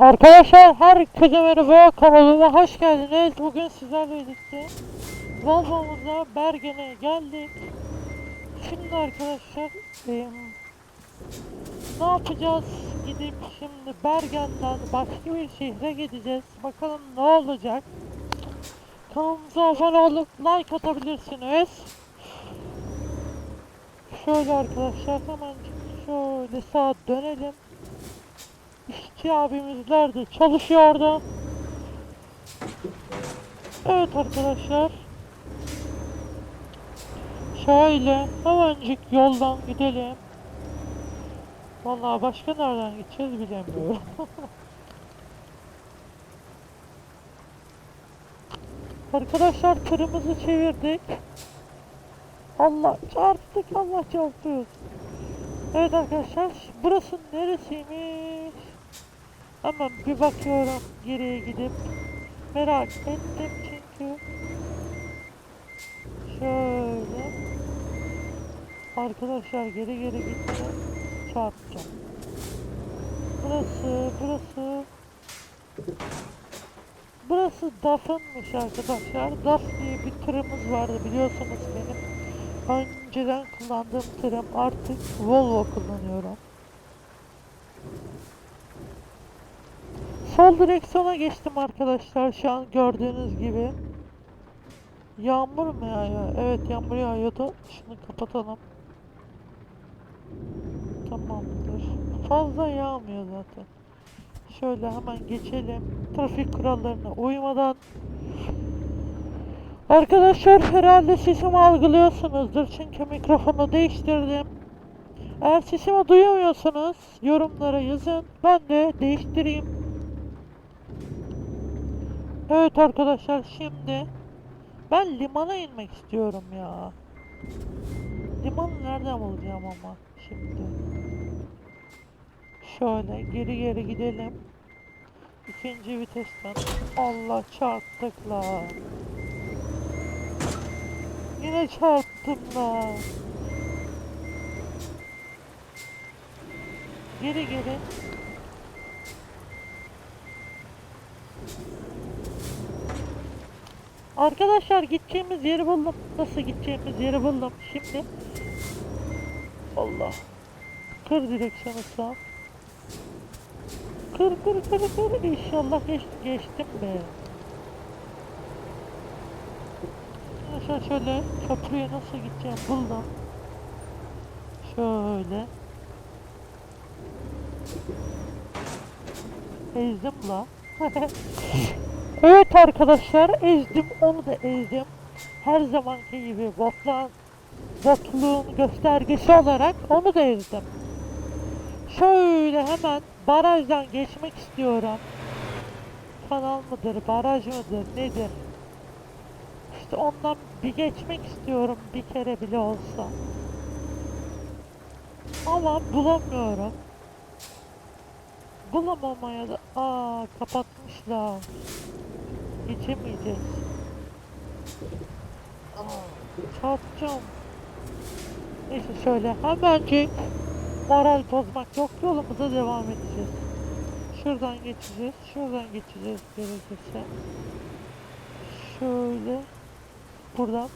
Arkadaşlar herkese merhaba kanalıma hoş geldiniz. Bugün sizlerle birlikte Volvo'muza Bergen'e geldik. Şimdi arkadaşlar em, ne yapacağız? Gidip şimdi Bergen'den başka bir şehre gideceğiz. Bakalım ne olacak? Kanalımıza abone olup like atabilirsiniz. Şöyle arkadaşlar hemen şöyle sağa dönelim. İşçi abimizler de çalışıyor. Evet arkadaşlar. Şöyle hemencik yoldan gidelim. Vallahi başka nereden gideceğiz bilemiyorum. arkadaşlar tırımızı çevirdik. Allah çarptık Allah çarptık. Evet arkadaşlar burası neresiymiş? Hemen bir bakıyorum geriye gidip merak ettim çünkü şöyle arkadaşlar geri geri gittim çarpacağım. Burası burası Burası DAF'ınmış arkadaşlar. DAF diye bir tırımız vardı biliyorsunuz benim. Önceden kullandığım tırım artık Volvo kullanıyorum. Sol direksiyona geçtim arkadaşlar şu an gördüğünüz gibi. Yağmur mu yağıyor? Evet yağmur yağıyordu. Şunu kapatalım. Tamamdır. Fazla yağmıyor zaten. Şöyle hemen geçelim. Trafik kurallarına uymadan. Arkadaşlar herhalde sesimi algılıyorsunuzdur çünkü mikrofonu değiştirdim. Eğer sesimi duyamıyorsanız yorumlara yazın. Ben de değiştireyim. Evet arkadaşlar şimdi ben limana inmek istiyorum ya. Limanı nereden bulacağım ama şimdi. Şöyle geri geri gidelim. İkinci vitesten. Allah çarptık la. Yine çarptım la. Geri geri. Arkadaşlar gideceğimiz yeri buldum. Nasıl gideceğimiz yeri buldum. Şimdi Allah. Kır direksiyonu sağ. Kır kır kır kır. İnşallah geç, geçtim be. Arkadaşlar şöyle köprüye nasıl gideceğim buldum. Şöyle. Ezdim la. evet arkadaşlar ezdim onu da ezdim. Her zamanki gibi botlan botluğun göstergesi olarak onu da ezdim. Şöyle hemen barajdan geçmek istiyorum. Kanal mıdır, baraj mıdır, nedir? İşte ondan bir geçmek istiyorum bir kere bile olsa. Ama bulamıyorum. Bulamamaya da... Aa kapatmışlar. Geçemeyeceğiz. Aa, çarpacağım. Neyse şöyle hemencik moral bozmak yok yolumuza devam edeceğiz. Şuradan geçeceğiz. Şuradan geçeceğiz gerekirse. Şöyle buradan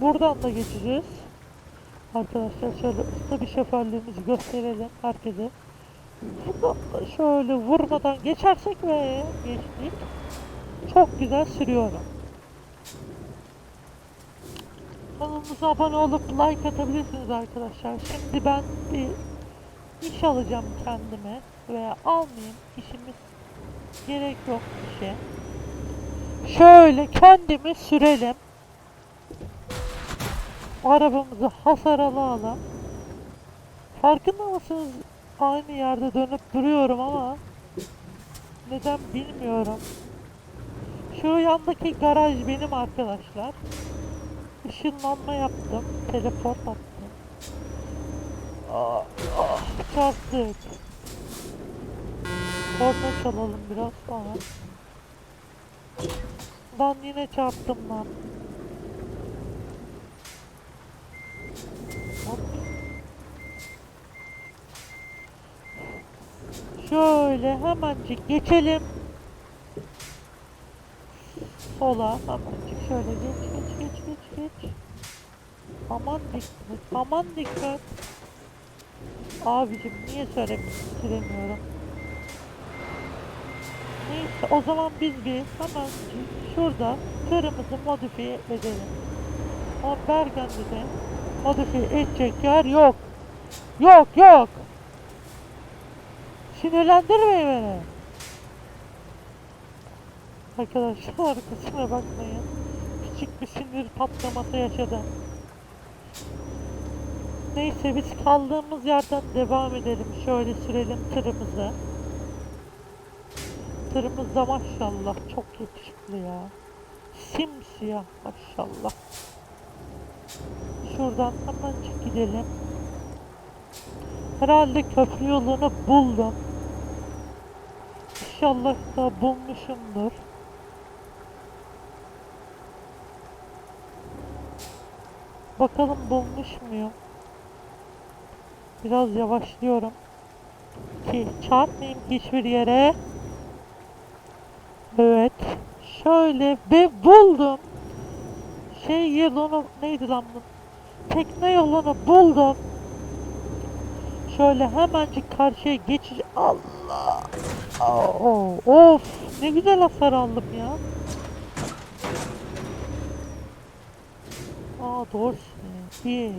Buradan da geçeceğiz. Arkadaşlar şöyle usta bir şoförlüğümüzü gösterelim herkese. Şöyle vurmadan geçersek ve geçtik. Çok güzel sürüyorum. Kanalımıza abone olup like atabilirsiniz arkadaşlar. Şimdi ben bir iş alacağım kendime veya almayayım. İşimiz gerek yok işe. Şöyle kendimi sürelim. Arabamızı hasar ala. Farkında mısınız? Aynı yerde dönüp duruyorum ama neden bilmiyorum. Şu yandaki garaj benim arkadaşlar. Işınlanma yaptım. Teleport attım. Ah, ah, çarptık. Korna çalalım biraz sonra. Lan yine çarptım lan. Hop. Şöyle hemencik geçelim. Sola hemencik şöyle geç geç geç geç geç. Aman dikkat aman dikkat. Abicim niye söylemiyorum? Neyse o zaman biz bir hemen şurada tırımızı modifiye edelim. Ama Bergen'de de modifiye edecek yer yok. Yok yok. Sinirlendirmeyin beni. Arkadaşlar kusura bakmayın. Küçük bir sinir patlaması yaşadım. Neyse biz kaldığımız yerden devam edelim. Şöyle sürelim tırımızı. Tırımız da maşallah çok yakışıklı ya. Simsiyah maşallah. Şuradan hemen gidelim. Herhalde köprü yolunu buldum. İnşallah da bulmuşumdur. Bakalım bulmuş muyum? Biraz yavaşlıyorum. Ki çarpmayayım hiçbir yere. Evet. Şöyle ve buldum. Şey yolunu neydi lan bu? Tekne yolunu buldum. Şöyle hemencik karşıya geçiş. Allah. Oo, of. Ne güzel hasar aldım ya. Aa doğrusu. İş.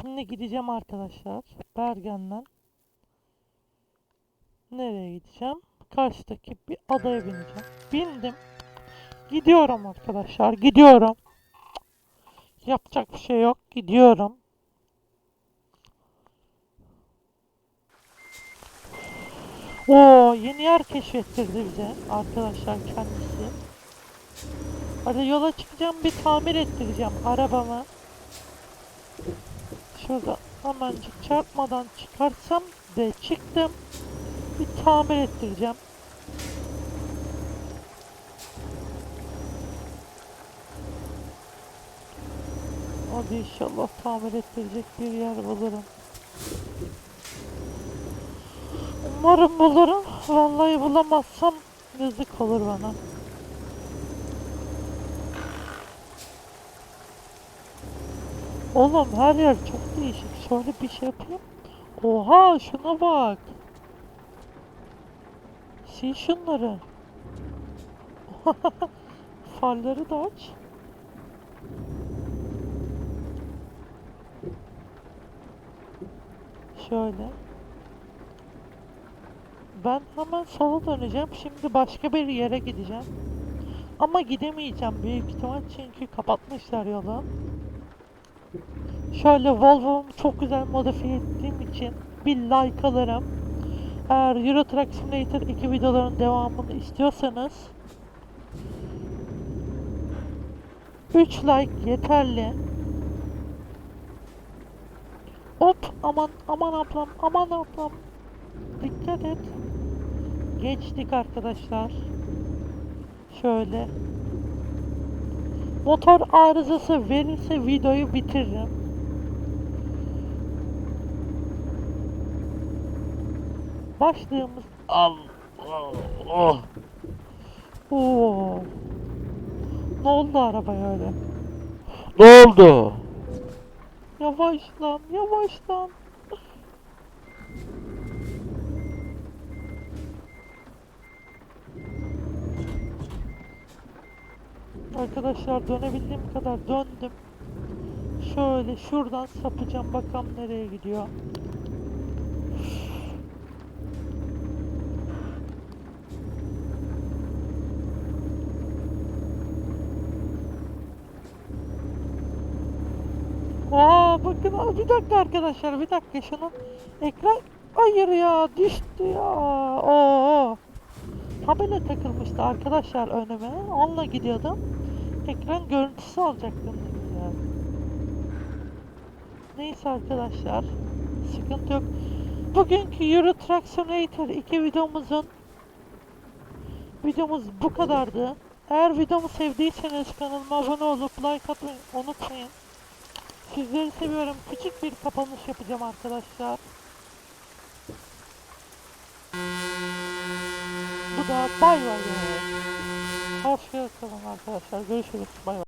Şimdi gideceğim arkadaşlar. Bergen'den. Nereye gideceğim? Karşıdaki bir adaya bineceğim. Bindim. Gidiyorum arkadaşlar. Gidiyorum. Yapacak bir şey yok. Gidiyorum. Oo, yeni yer keşfettirdi bize arkadaşlar kendisi. Hadi yola çıkacağım bir tamir ettireceğim arabamı. Şurada hemencik çarpmadan çıkarsam de çıktım. Bir tamir ettireceğim. Hadi inşallah tamir ettirecek bir yer bulurum. Umarım bulurum. Vallahi bulamazsam yazık olur bana. Oğlum her yer çok değişik. Şöyle bir şey yapayım. Oha şuna bak. Sil şunları. Farları da aç. Şöyle. Ben hemen sola döneceğim. Şimdi başka bir yere gideceğim. Ama gidemeyeceğim büyük ihtimal çünkü kapatmışlar yolu. Şöyle Volvo'mu çok güzel modifiye ettiğim için bir like alırım. Eğer Euro Truck Simulator 2 videoların devamını istiyorsanız 3 like yeterli. Hop aman aman ablam aman ablam. Dikkat et. Geçtik arkadaşlar. Şöyle. Motor arızası verirse videoyu bitiririm. Başlığımız Allah oh. Oo. Ne oldu arabaya öyle? Ne oldu? Yavaş lan, yavaş lan. Arkadaşlar dönebildiğim kadar döndüm. Şöyle şuradan sapacağım bakalım nereye gidiyor. Aa, bir dakika arkadaşlar bir dakika şunu ekran hayır ya düştü ya. Oo. Tabela takılmıştı arkadaşlar önüme. Onunla gidiyordum. Ekran görüntüsü alacaktım. Ya. Neyse arkadaşlar. Sıkıntı yok. bugünkü Euro Truck Simulator 2 videomuzun videomuz bu kadardı. Eğer videomu sevdiyseniz kanalıma abone olup like atmayı unutmayın. Sizleri seviyorum. Küçük bir kapanış yapacağım arkadaşlar. Bu da bay bay. yani. Hoşça kalın arkadaşlar. Görüşürüz. Bay bay.